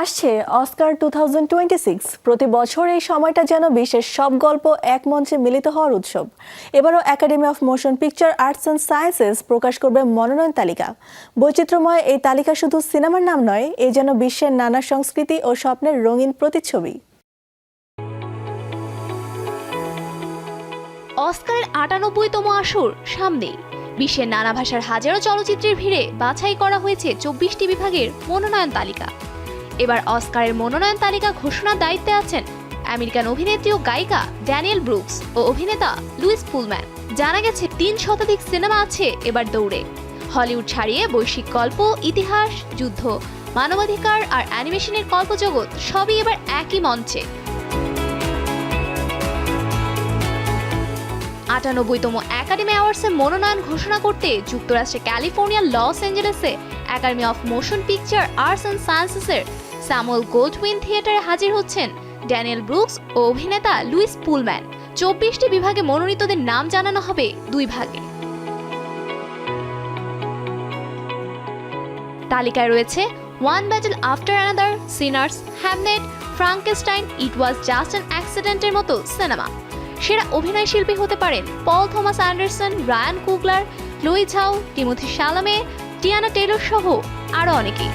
আসছে Oscar two প্রতি বছর এই সময়টা যেন বিশ্বের সব গল্প এক মঞ্চে মিলিত হওয়ার উৎসব। এবারও Academy of Motion Picture Arts and Sciences প্রকাশ করবে মনোনয়ন তালিকা। বৈচিত্র্যময় এই তালিকা শুধু সিনেমার নাম নয়, এ যেন বিশ্বের নানা সংস্কৃতি ও স্বপ্নের রঙিন প্রতিচ্ছবি। অস্কারের আটানব্বইতম আসর সামনেই বিশ্বের নানা ভাষার হাজারো চলচ্চিত্রের ভিড়ে বাছাই করা হয়েছে চব্বিশটি বিভাগের মনোনয়ন তালিকা। এবার অস্কারের মনোনয়ন তালিকা ঘোষণার দায়িত্বে আছেন আমেরিকান অভিনেত্রী ও গায়িকা ড্যানিয়েল ব্রুকস ও অভিনেতা লুইস পুলম্যান। জানা গেছে, তিন শতাধিক সিনেমা আছে এবার দৌড়ে। হলিউড ছাড়িয়ে বৈশ্বিক গল্প, ইতিহাস, যুদ্ধ, মানবাধিকার আর অ্যানিমেশনের কল্পজগৎ সবই এবার একই মঞ্চে। আটানব্বইতম একাডেমি অ্যাওয়ার্ডসের মনোনয়ন ঘোষণা করতে যুক্তরাষ্ট্রের ক্যালিফোর্নিয়ার Los অ্যাঞ্জেলেসে Academy of Motion Picture Arts and সায়েন্সেসের Samuel Goldwyn থিয়েটারে হাজির হচ্ছেন ড্যানিয়েল ব্রুকস ও অভিনেতা লুইস পুলম্যান। চব্বিশটি বিভাগে মনোনীতদের নাম জানানো হবে দুই ভাগে। তালিকায় রয়েছে one battle after another, Sinners Hamnet Frankenstein, it was just an অ্যাক্সিডেন্টের মতো সিনেমা। সেরা অভিনয় শিল্পী হতে পারেন Paul Thomas Anderson, Ryan Coogler, Chloe Zhao, Timothee Chalamet, Teyana Taylor সহ আরও অনেকেই।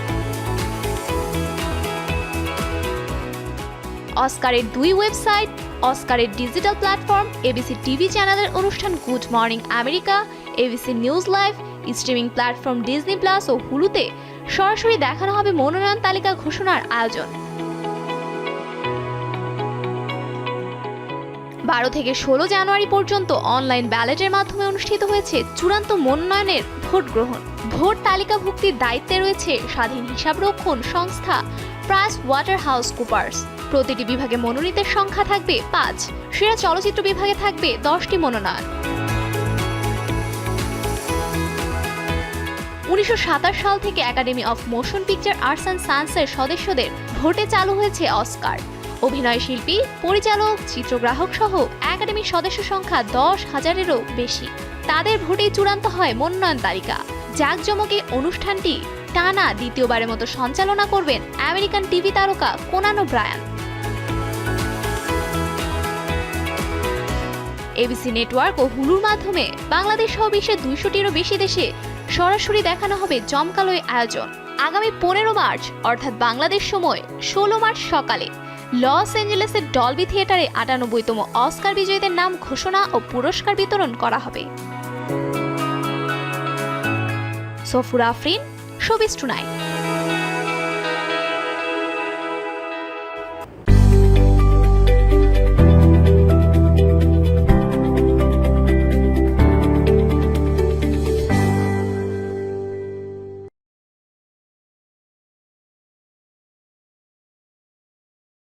অস্কারের দুই ওয়েবসাইট, অস্কারের ডিজিটাল প্ল্যাটফর্ম, এবিসি টিভি চ্যানেলের অনুষ্ঠান Good Morning America, ABC News Live, streaming platform Disney Plus ও হুলুতে সরাসরি দেখানো হবে মনোনয়ন তালিকা ঘোষণার আয়োজন। বারো থেকে ষোলো জানুয়ারি পর্যন্ত অনলাইন ব্যালেটের মাধ্যমে অনুষ্ঠিত হয়েছে চূড়ান্ত মনোনয়নের ভোট গ্রহণ। ভোট তালিকাভুক্তির দায়িত্বে রয়েছে স্বাধীন হিসাবরক্ষণ সংস্থা প্রাইস ওয়াটার হাউস কুপার্স। প্রতিটি বিভাগে মনোনীতের সংখ্যা থাকবে পাঁচ। সেরা চলচ্চিত্র বিভাগে থাকবে দশটি মনোনয়ন। উনিশশো সাতাশ সাল থেকে Academy of Motion Picture Arts and সায়েন্সের সদস্যদের ভোটে চালু হয়েছে অস্কার। অভিনয় শিল্পী, পরিচালক, চিত্রগ্রাহক সহ একাডেমির সদস্য সংখ্যা দশ হাজারেরও বেশি। তাদের ভোটেই চূড়ান্ত হয় মনোনয়ন তালিকা। জাঁকজমকে অনুষ্ঠানটি টানা দ্বিতীয়বারের মতো সঞ্চালনা করবেন আমেরিকান টিভি তারকা কোনানো ব্রায়ান এবিসি নেটওয়ার্ক ও হুলুর মাধ্যমে বাংলাদেশ সহ বিশ্বের দুইশোটিরও বেশি দেশে সরাসরি দেখানো হবে জমকালো এই আয়োজন। আগামী পনেরো মার্চ, অর্থাৎ বাংলাদেশ সময়, ষোলো মার্চ সকালে, লস অ্যাঞ্জেলেসের ডলবি থিয়েটারে আটানব্বইতম অস্কার বিজয়ীদের নাম ঘোষণা ও পুরস্কার বিতরণ করা হবে। সফুর আফরিন শোবিস টুনাইট